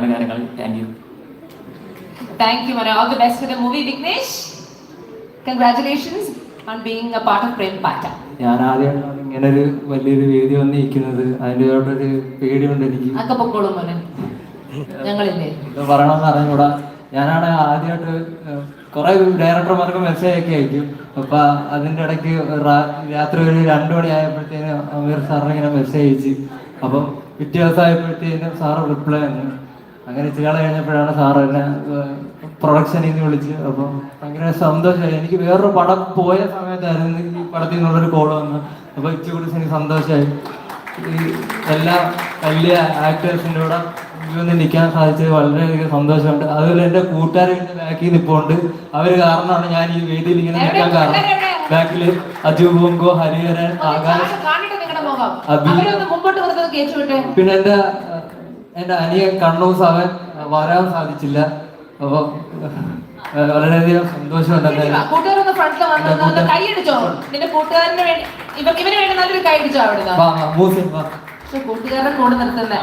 ഇതൊക്കെയാണ് കാര്യങ്ങൾ. Thank you thank you മോനെ all the best for the movie Vignesh congratulations on being a part of Prem Patta ഞാൻ ആദ്യം ഇങ്ങനെ ഒരു വലിയൊരു വേദി വന്നിരിക്കുന്നത്. അതിന്റെതായിട്ടൊരു പേടിയുണ്ട് എനിക്ക്. അക്ക പൊക്കോളും മോനെ ഞങ്ങളില്ലേ? പറയണമെന്ന് അറിഞ്ഞൂടാ ഞാനാണ് ആദ്യമായിട്ട് കുറെ ഡയറക്ടർമാർക്ക് മെസ്സേജ് ഒക്കെ അയക്കും. അപ്പൊ അതിന്റെ ഇടയ്ക്ക് രാത്രി ഒരു രണ്ടു മണി ആയപ്പോഴത്തേനും അമീർ സാറിന് ഇങ്ങനെ മെസ്സേജ് അയച്ചു. അപ്പം പിറ്റേ ദിവസം ആയപ്പോഴത്തേനും സാറ് റിപ്ലൈ തന്നു അങ്ങനെ ചില കഴിഞ്ഞപ്പോഴാണ് സാറ് എന്നെ പ്രൊഡക്ഷനിൽ നിന്ന് വിളിച്ച് അപ്പം ഭയങ്കര സന്തോഷമായി. എനിക്ക് വേറൊരു പടം പോയ സമയത്തായിരുന്നു ഈ പടത്തിൽ നിന്നുള്ളൊരു കോൾ വന്നു അപ്പൊ ഇച്ചുകൂടി എനിക്ക് സന്തോഷമായി. ഈ എല്ലാ വലിയ ആക്ടേഴ്സിന്റെ കൂടെ ഒന്ന് നിൽക്കാൻ സാധിച്ചത് വളരെയധികം സന്തോഷമുണ്ട്. അതുപോലെ എന്റെ കൂട്ടുകാരെ എന്റെ ബാക്കിൽ നിൽപ്പുണ്ട് അവർ കാരണമാണ് ഞാൻ ഈ വേദിയിൽ ഇങ്ങനെ നിൽക്കാൻ കാരണം. ബാക്കിൽ അജു ബോങ്കോ ഹരിഹരൻ ആകാശ്. പിന്നെ എന്റെ എന്റെ അനിയൻ കണ്ണൂസ് അവൻ വരാൻ സാധിച്ചില്ല. അപ്പോൾ വളരെയധികം സന്തോഷമുണ്ട് കൂട്ടുകാരന് കൂടെ നിർത്തുന്നേ.